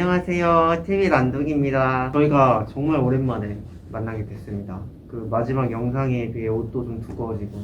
안녕하세요. TV 란독입니다. 저희가 정말 오랜만에 만나게 됐습니다. 그 마지막 영상에 비해 옷도 좀 두꺼워지고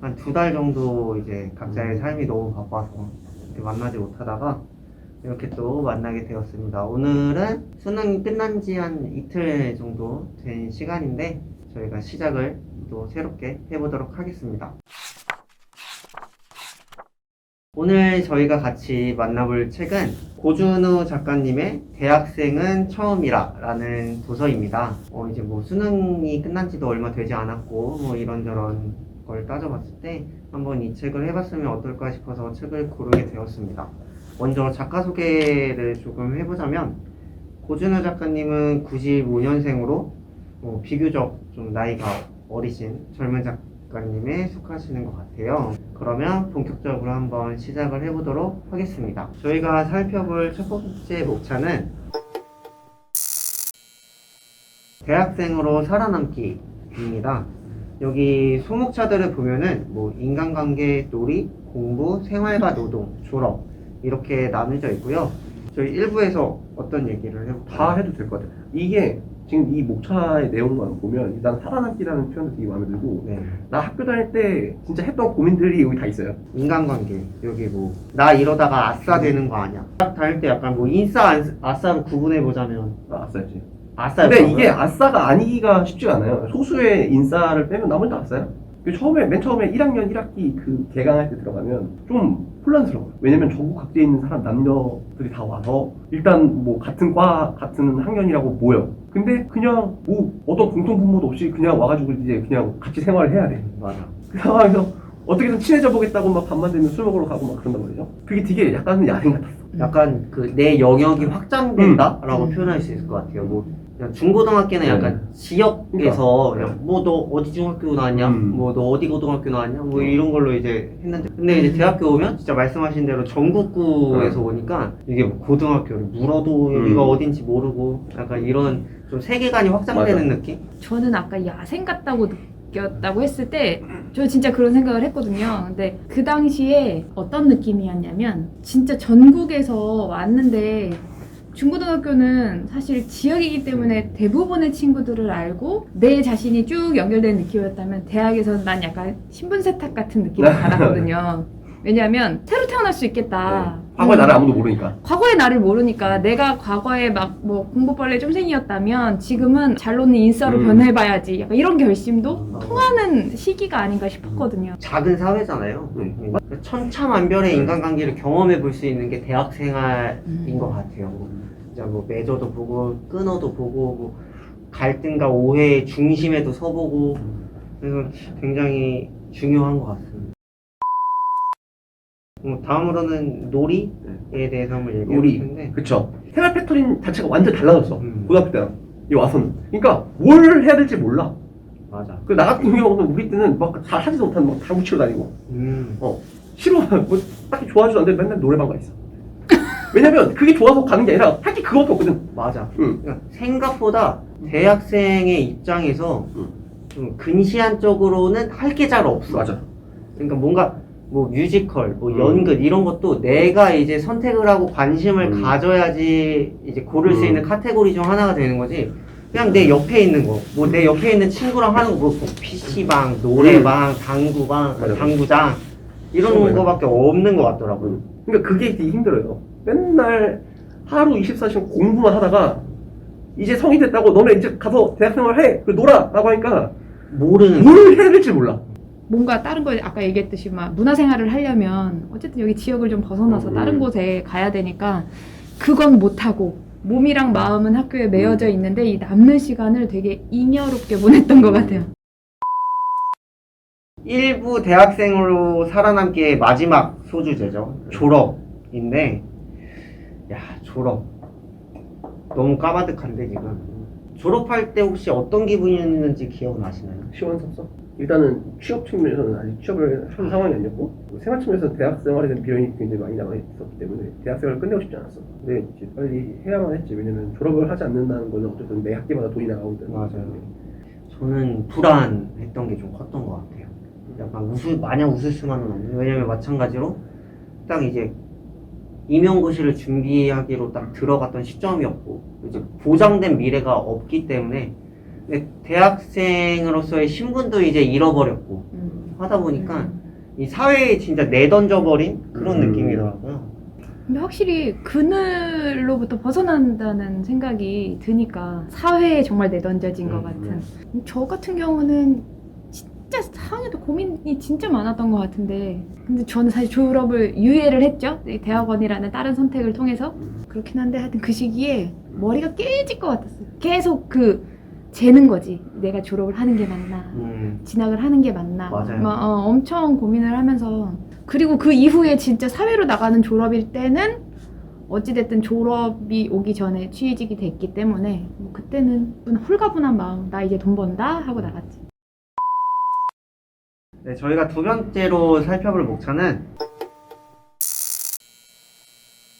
한 두 달 정도 이제 각자의 삶이 너무 바빠서 만나지 못하다가 이렇게 또 만나게 되었습니다. 오늘은 수능이 끝난 지 한 이틀 정도 된 시간인데 저희가 시작을 또 새롭게 해보도록 하겠습니다. 오늘 저희가 같이 만나볼 책은 고준우 작가님의 대학생은 처음이라 라는 도서입니다. 어, 이제 뭐 수능이 끝난 지도 얼마 되지 않았고 뭐 이런저런 걸 따져봤을 때 한번 이 책을 해봤으면 어떨까 싶어서 책을 고르게 되었습니다. 먼저 작가 소개를 조금 해보자면 고준우 작가님은 95년생으로 어, 비교적 좀 나이가 어리신 젊은 작가 님에 속하시는 것 같아요. 그러면 본격적으로 한번 시작을 해보도록 하겠습니다. 저희가 살펴볼 첫 번째 목차는 대학생으로 살아남기입니다. 여기 소목차들을 보면은 뭐 인간관계, 놀이, 공부, 생활과 노동, 졸업 이렇게 나눠져 있고요. 저희 1부에서 어떤 얘기를 해볼까요? 다 해도 될 것 같아요. 이게 지금 이 목차의 내용만 보면 난 살아남기라는 표현도 되게 마음에 들고 네. 나 학교 다닐 때 진짜 했던 고민들이 여기 다 있어요. 인간관계 여기 뭐 나 이러다가 아싸 되는 거 아니야 딱 다닐 때 약간 뭐 인싸 안- 아싸로 구분해 보자면 아, 아싸였지. 아싸 근데 이게 아싸가 아니기가 쉽지가 않아요. 소수의 인싸를 빼면 나머지 다 아싸요. 그 처음에 맨 처음에 1학년 1학기 그 개강할 때 들어가면 좀 혼란스러워요. 왜냐면 전국 각지에 있는 사람 남녀들이 다 와서 일단 뭐 같은 과 같은 학년이라고 모여. 근데 그냥 뭐 어떤 공통 분모도 없이 그냥 와가지고 이제 그냥 같이 생활을 해야 돼. 맞아 그 상황에서 어떻게든 친해져 보겠다고 막 밤만 되면 술 먹으러 가고 막 그런단 말이죠. 그게 되게 약간은 야생 같았어. 약간 그 내 영역이 확장된다라고 음. 표현할 수 있을 것 같아요 뭐 그냥 중고등학교는 네. 약간 지역에서 그러니까. 그냥 뭐 너 어디 중학교 나왔냐 음. 뭐 너 어디 고등학교 나왔냐 뭐 음. 이런 걸로 이제 했는데 근데 이제 대학교 오면 진짜 말씀하신 대로 전국구에서 오니까 이게 뭐 고등학교를 물어도 여기가 음. 어딘지 모르고 약간 이런 좀 세계관이 확장되는 느낌 저는 아까 야생 같다고 느꼈다고 했을 때, 저 진짜 그런 생각을 했거든요. 근데 그 당시에 어떤 느낌이었냐면, 진짜 전국에서 왔는데, 중고등학교는 사실 지역이기 때문에 대부분의 친구들을 알고 내 자신이 쭉 연결된 느낌이었다면 대학에서는 난 약간 신분 세탁 같은 느낌을 받았거든요. 왜냐하면 새로 태어날 수 있겠다. 과거의 음. 나를 아무도 모르니까. 과거의 나를 모르니까 내가 과거에 막 뭐 공부벌레 쫌생이었다면 지금은 잘 노는 인싸로 음. 변해봐야지 약간 이런 결심도 음. 통하는 시기가 아닌가 싶었거든요. 작은 사회잖아요. 네. 그러니까 천차만별의 인간관계를 경험해 볼 수 있는 게 대학 생활인 음. 것 같아요. 진짜 뭐 매저도 보고 끊어도 보고 뭐 갈등과 오해의 중심에도 서보고 그래서 굉장히 중요한 것 같습니다. 뭐 다음으로는 놀이에 대해서 한번 얘기해 볼 놀이. 텐데 그쵸. 생활 패턴 자체가 완전 달라졌어. 음. 고등학교 때랑. 이 와서는. 그러니까 뭘 해야 될지 몰라. 맞아. 그 나 같은 경우는 우리 때는 막잘 하지도 못하는 막 당구 치러 다니고. 음. 싫어. 뭐 딱히 좋아하지도 않는데 맨날 노래방 가 있어. 왜냐면 그게 좋아서 가는 게 아니라 할 게 그거밖에 없거든. 맞아. 응. 그러니까 생각보다 대학생의 입장에서 음. 좀 근시안적으로는 할 게 잘 없어. 맞아. 그러니까 뭔가 뭐 뮤지컬, 뭐 음. 연극 이런 것도 내가 이제 선택을 하고 관심을 음. 가져야지 이제 고를 수 음. 있는 카테고리 중 하나가 되는 거지. 그냥 내 옆에 있는 거, 뭐 내 옆에 있는 친구랑 하는 거, 뭐 PC방, 노래방, 당구방, 맞아. 당구장 이런 맞아. 거밖에 없는 것 같더라고요. 그러니까 그게 되게 힘들어요. 맨날 하루 24시간 공부만 하다가 이제 성인 됐다고 너네 이제 가서 대학생활 해. 그리고 놀아. 라고 하니까 모르는 뭘 해야 될지 몰라. 뭔가 다른 거 아까 얘기했듯이 막 문화생활을 하려면 어쨌든 여기 지역을 좀 벗어나서 음. 다른 곳에 가야 되니까 그건 못하고 몸이랑 마음은 학교에 매여져 있는데 이 남는 시간을 되게 잉여롭게 보냈던 것 같아요. 일부 대학생으로 살아남기의 마지막 소주제죠. 졸업인데, 야, 졸업. 너무 까마득한데, 지금. 졸업할 때 혹시 어떤 기분이었는지 기억나시나요? 시원섭섭. 일단은 취업 측면에서는 아직 취업을 한 상황이 아니었고 뭐 생활 측면에서는 대학생활에 대한 미련이 굉장히 많이 남아있었기 때문에 대학생활을 끝내고 싶지 않았어. 근데 이제 빨리 해야만 했지. 왜냐면 졸업을 하지 않는다는 거는 어쨌든 매 학기마다 돈이 나가기 때문에. 맞아요. 저는 불안했던 게 좀 컸던 것 같아요. 약간 웃을, 마냥 웃을 수만은 없는. 왜냐면 마찬가지로 딱 이제 임용고시를 준비하기로 딱 들어갔던 시점이었고 이제 보장된 미래가 없기 때문에 대학생으로서의 신분도 이제 잃어버렸고 음. 하다 보니까 이 사회에 진짜 내던져버린 그런 음. 느낌이더라고요. 근데 확실히 그늘로부터 벗어난다는 생각이 드니까 사회에 정말 내던져진 것 음, 같은. 저 같은 경우는 진짜 상해도 고민이 진짜 많았던 것 같은데, 근데 저는 사실 졸업을 유예를 했죠. 이 대학원이라는 다른 선택을 통해서 그렇긴 한데 하여튼 그 시기에 머리가 깨질 것 같았어요. 계속 그 재는 거지. 내가 졸업을 하는 게 맞나? 음, 진학을 하는 게 맞나? 맞아요. 막, 어, 엄청 고민을 하면서 그리고 그 이후에 진짜 사회로 나가는 졸업일 때는 어찌됐든 졸업이 오기 전에 취직이 됐기 때문에 뭐 그때는 홀가분한 마음 나 이제 돈 번다 하고 나갔지. 네, 저희가 두 번째로 살펴볼 목차는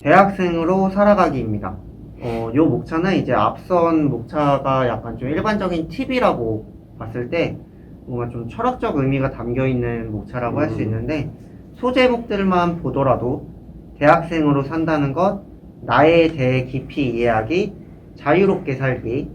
대학생으로 살아가기입니다. 어, 요 목차는 이제 앞선 목차가 약간 좀 일반적인 팁이라고 봤을 때 뭔가 좀 철학적 의미가 담겨 있는 목차라고 할수 음. 있는데 소제목들만 보더라도 대학생으로 산다는 것, 나에 대해 깊이 이해하기, 자유롭게 살기,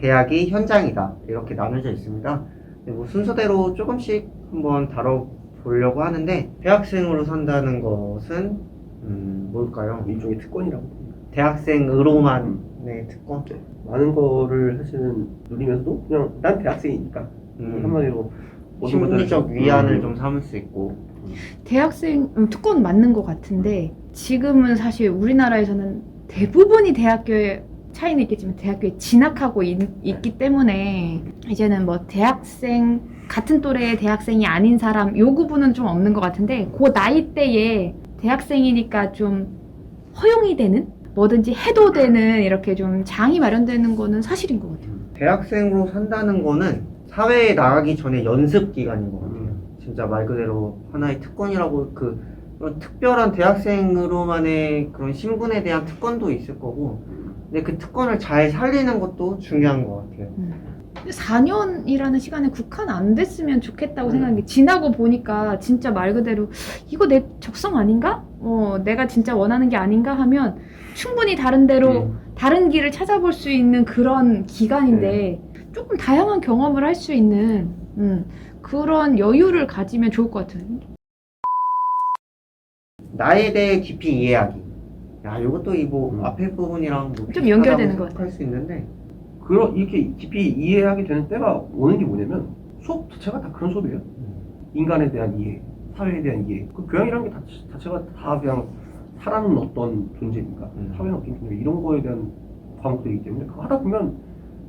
대학이 현장이다 이렇게 나눠져 있습니다. 네, 뭐 순서대로 조금씩 한번 다뤄보려고 하는데 대학생으로 산다는 것은 음, 뭘까요? 일종의 특권이라고 봅니다. 대학생으로만 네 특권. 많은 거를 사실은 누리면서도 그냥 난 대학생이니까 음, 한마디로 모든 것들을 심리적 좀- 위안을 음. 좀 삼을 수 있고. 대학생 음, 특권 맞는 것 같은데 지금은 사실 우리나라에서는 대부분이 대학교에 차이는 있겠지만 대학교에 진학하고 있, 기 때문에 이제는 뭐 대학생 같은 또래의 대학생이 아닌 사람 요 구분은 좀 없는 것 같은데 그 나이 대에 대학생이니까 좀 허용이 되는 뭐든지 해도 되는 이렇게 좀 장이 마련되는 거는 사실인 것 같아요. 대학생으로 산다는 거는 사회에 나가기 전에 연습 기간인 것 같아요. 진짜 말 그대로 하나의 특권이라고 그 특별한 대학생으로만의 그런 신분에 대한 특권도 있을 거고, 근데 그 특권을 잘 살리는 것도 중요한 것 같아요. 4년이라는 시간에 국한 안 됐으면 좋겠다고 음. 생각이 지나고 보니까 진짜 말 그대로 이거 내 적성 아닌가? 어, 내가 진짜 원하는 게 아닌가 하면 충분히 다른 데로 음. 다른 길을 찾아볼 수 있는 그런 기간인데 네. 조금 다양한 경험을 할 수 있는 음, 그런 여유를 가지면 좋을 것 같아요. 나에 대해 깊이 이해하기. 야, 이것도 이뭐 음. 앞에 부분이랑 뭐 좀 연결되는 것 같아요. 생각할 수 있는데, 그런 이렇게 깊이 이해하게 되는 때가 오는 게 뭐냐면 수업 자체가 다 그런 수업이에요. 인간에 대한 이해, 사회에 대한 이해. 그 교양이라는 게 다, 자체가 다 그냥 살아는 어떤 존재니까 음. 사회는 어떤 존재 이런 거에 대한 과목들이기 때문에 그거 하다 보면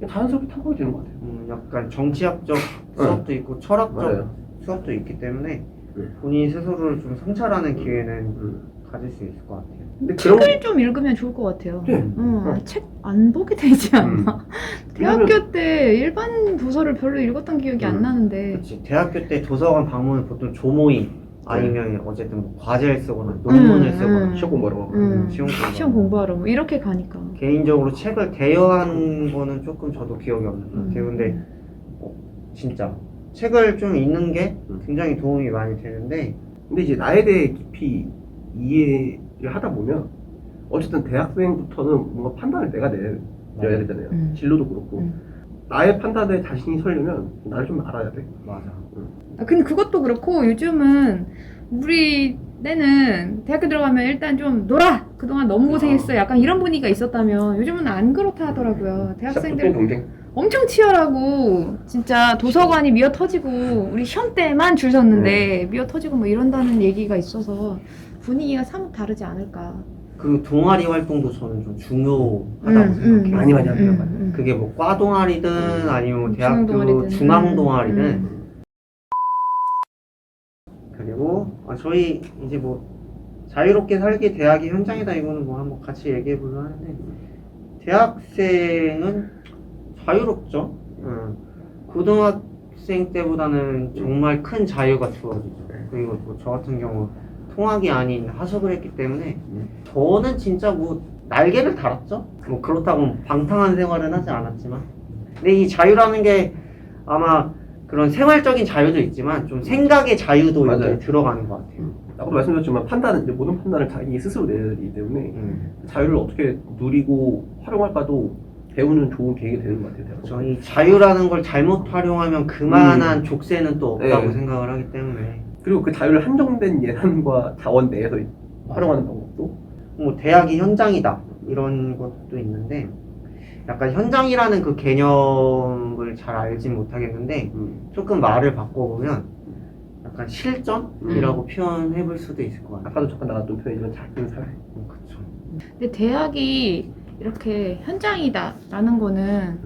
자연스럽게 탐구가 되는 것 같아요. 음, 약간 정치학적 수업도 있고 철학적 수업도 있기 때문에 네. 본인 스스로를 좀 성찰하는 기회는 음. 가질 수 있을 것 같아요. 근데 그런 책을 좀 읽으면 좋을 것 같아요. 네. 어, 어. 책안 보게 되지 않나? 음. 대학교 때 일반 도서를 별로 읽었던 기억이 안 음. 나는데 그치. 대학교 때 도서관 방문은 보통 조모임 아니면 어쨌든 뭐 과제를 쓰거나 논문을 음, 쓰거나 음. 시험 공부하러 음, 시험 공부. 시험 공부하러 뭐 이렇게 가니까. 개인적으로 책을 대여한 거는 조금 저도 기억이 없는 것 같아요. 음. 근데 어, 진짜 책을 좀 읽는 게 음. 굉장히 도움이 많이 되는데 근데 이제 나에 대해 깊이 이해를 하다 보면 어쨌든 대학생부터는 뭔가 판단을 내가 내야 되잖아요. 음. 진로도 그렇고 음. 나의 판단에 자신이 서려면 나를 좀 알아야 돼. 맞아. 아, 근데 그것도 그렇고 요즘은 우리 때는 대학교 들어가면 일단 좀 놀아. 그동안 너무 고생했어. 약간 이런 분위기가 있었다면 요즘은 안 그렇다 하더라고요. 대학생들 경쟁. 엄청 치열하고 진짜 도서관이 미어 터지고 우리 시험 때만 줄 섰는데 미어 터지고 뭐 이런다는 얘기가 있어서 분위기가 사뭇 다르지 않을까. 그 동아리 활동도 저는 좀 중요하다고 음, 생각해요. 음, 많이 많이 하더라고요. 음, 음. 그게 뭐 과 동아리든 음. 아니면 뭐 음, 대학교 중앙동아리든. 중앙 동아리든 음. 그리고 아, 저희 이제 뭐 자유롭게 살기 대학이 현장이다 이거는 뭐 한번 같이 얘기해 보려 하는데 대학생은 자유롭죠. 음. 고등학생 때보다는 정말 큰 자유가 주어지죠. 그리고 뭐저 같은 경우 통학이 아닌 하숙을 했기 때문에 음. 저는 진짜 뭐 날개를 달았죠. 뭐 그렇다고 방탕한 생활은 하지 않았지만 근데 이 자유라는 게 아마 그런 생활적인 자유도 있지만 좀 생각의 자유도 맞아요. 여기에 들어가는 것 같아요. 아까도 말씀드렸지만 판단은 이제 모든 판단을 자기 스스로 내야 되기 때문에 음. 자유를 어떻게 누리고 활용할까도 배우는 좋은 계기가 되는 것 같아요. 저희 자유라는 걸 잘못 활용하면 그만한 족쇄는 또 없다고 네. 생각을 하기 때문에 그리고 그 자유를 한정된 예산과 자원 내에서 활용하는 방법도 뭐 대학이 현장이다 이런 것도 있는데 약간 현장이라는 그 개념을 잘 알진 못하겠는데 음, 조금 말을 바꿔보면 약간 실전이라고 표현해 볼 수도 있을 것 같아요. 아까도 잠깐 나왔던 표현이지만 작은 사회. 음, 그쵸. 근데 대학이 이렇게 현장이다라는 거는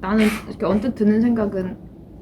나는 이렇게 언뜻 드는 생각은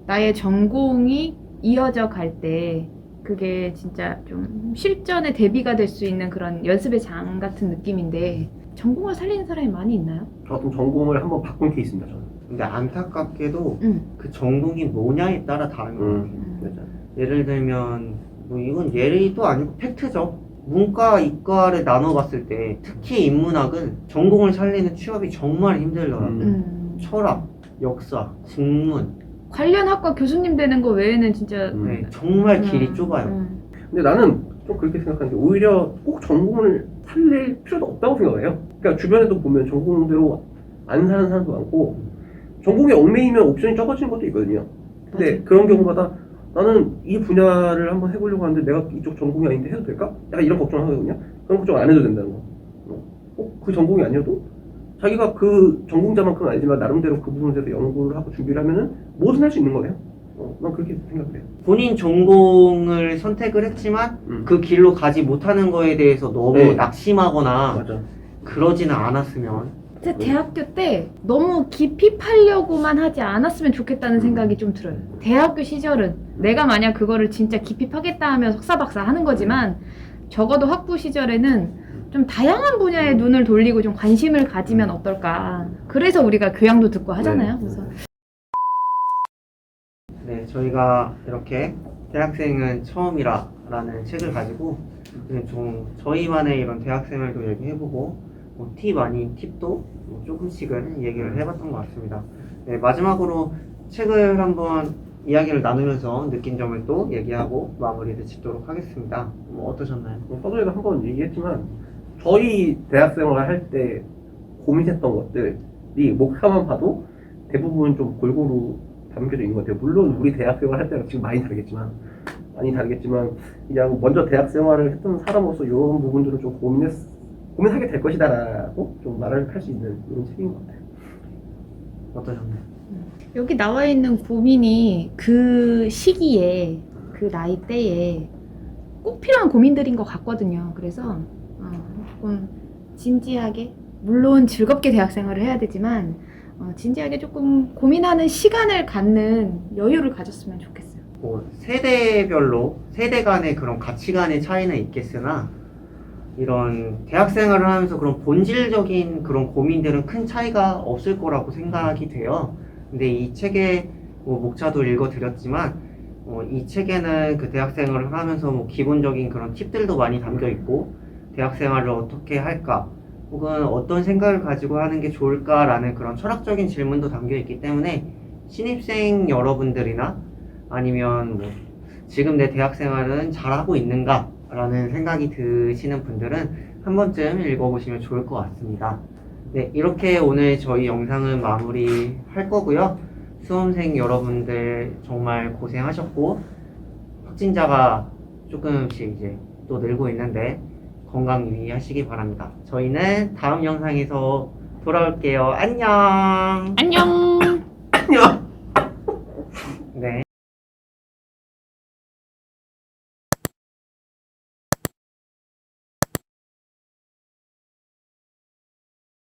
나의 전공이 이어져 갈 때 그게 진짜 좀 실전에 대비가 될 수 있는 그런 연습의 장 같은 느낌인데 전공을 살리는 사람이 많이 있나요? 저 같은 전공을 한번 바꾼 케이스입니다. 저는. 근데 안타깝게도 응. 그 전공이 뭐냐에 따라 다른 것 같아요. 음. 예를 들면 뭐 이건 예의도 아니고 팩트죠. 문과, 이과를 나눠봤을 때 특히 인문학은 전공을 살리는 취업이 정말 힘들더라고요. 음. 음. 철학, 역사, 국문, 관련 학과 교수님 되는 거 외에는 진짜 음. 네, 정말 길이 음, 좁아요. 음. 근데 나는 좀 그렇게 생각하는 게 오히려 꼭 전공을 살릴 필요도 없다고 생각해요. 그러니까 주변에도 보면 전공대로 안 사는 사람도 많고 전공에 얽매이면 옵션이 적어지는 것도 있거든요. 근데 맞아요. 그런 경우마다 나는 이 분야를 한번 해보려고 하는데 내가 이쪽 전공이 아닌데 해도 될까? 약간 이런 걱정을 하거든요. 그런 걱정 안 해도 된다는 거. 어, 꼭그 전공이 아니어도 자기가 그 전공자만큼은 아니지만 나름대로 그 부분에 대해서 연구를 하고 준비를 하면은 뭐든 할 수 있는 거예요. 어, 난 그렇게 생각해요. 본인 전공을 선택을 했지만 음. 그 길로 가지 못하는 거에 대해서 너무 네. 낙심하거나 맞아. 그러지는 않았으면 근데 대학교 때 너무 깊이 파려고만 하지 않았으면 좋겠다는 음. 생각이 좀 들어요. 대학교 시절은 내가 만약 그거를 진짜 깊이 파겠다 하면 석사 박사 하는 거지만 적어도 학부 시절에는 좀 다양한 분야에 눈을 돌리고 좀 관심을 가지면 어떨까. 그래서 우리가 교양도 듣고 하잖아요. 네. 그래서 네, 저희가 이렇게 대학생은 처음이라라는 책을 가지고 그냥 좀 저희만의 이런 대학생활도 얘기해보고 뭐 팁 아닌 팁도 뭐 조금씩은 얘기를 해봤던 것 같습니다. 네, 마지막으로 책을 한번 이야기를 나누면서 느낀 점을 또 얘기하고 마무리를 짓도록 하겠습니다. 뭐 어떠셨나요? 뭐 서두에도 한 번 얘기했지만 저희 대학생활 할 때 고민했던 것들이 목차만 봐도 대부분 좀 골고루 담겨져 있는 것 같아요. 물론 우리 대학생활 할 때랑 지금 많이 다르겠지만 많이 다르겠지만 그냥 먼저 대학생활을 했던 사람으로서 이런 부분들을 좀 고민했 고민하게 될 것이다라고 좀 말을 할 수 있는 이런 책인 것 같아요. 어떠셨나요? 여기 나와 있는 고민이 그 시기에 그 나이 대에 꼭 필요한 고민들인 것 같거든요. 그래서 어, 조금 진지하게 물론 즐겁게 대학생활을 해야 되지만 어, 진지하게 조금 고민하는 시간을 갖는 여유를 가졌으면 좋겠어요. 뭐 세대별로 세대 간의 그런 가치관의 차이는 있겠으나 이런 대학생활을 하면서 그런 본질적인 그런 고민들은 큰 차이가 없을 거라고 생각이 돼요. 근데 이 책의 뭐 목차도 읽어드렸지만 어, 이 책에는 그 대학생활을 하면서 뭐 기본적인 그런 팁들도 많이 담겨 있고 대학 생활을 어떻게 할까 혹은 어떤 생각을 가지고 하는 게 좋을까라는 그런 철학적인 질문도 담겨 있기 때문에 신입생 여러분들이나 아니면 뭐 지금 내 대학 생활은 잘하고 있는가? 라는 생각이 드시는 분들은 한 번쯤 읽어보시면 좋을 것 같습니다. 네, 이렇게 오늘 저희 영상은 마무리 할 거고요. 수험생 여러분들 정말 고생하셨고, 확진자가 조금씩 이제 또 늘고 있는데, 건강 유의하시기 바랍니다. 저희는 다음 영상에서 돌아올게요. 안녕! 안녕!